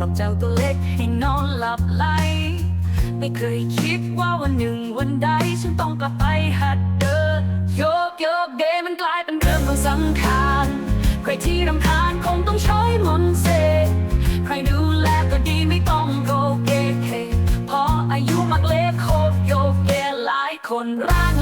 ปลอบเจ้าตัวเล็กให้นอนหลับไหล ไม่เคยคิดว่าวันหนึ่งวันใด ฉันต้องกลับไปหัดเดินโยกโยกเดมันกลายเป็นเรื่องของสังขารใครที่รำคาญคงต้องใช้มนเสกใครดูแลก็ดีไม่ต้องโกเกเคพราะอายุมักเล็กโคตรโยกเกหลายคนร่าง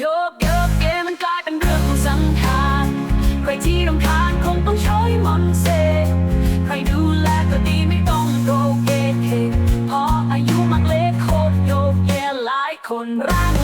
โยกเยกเกมันกลายเป็นเรื่องของสังขารใครที่รำคาญคงต้องใช้มอนเซ ใครดูแลก็ดีไม่ต้องโกเกเทเพราะอายุมักเล็กโคตรโยกเยหลายคนร่าง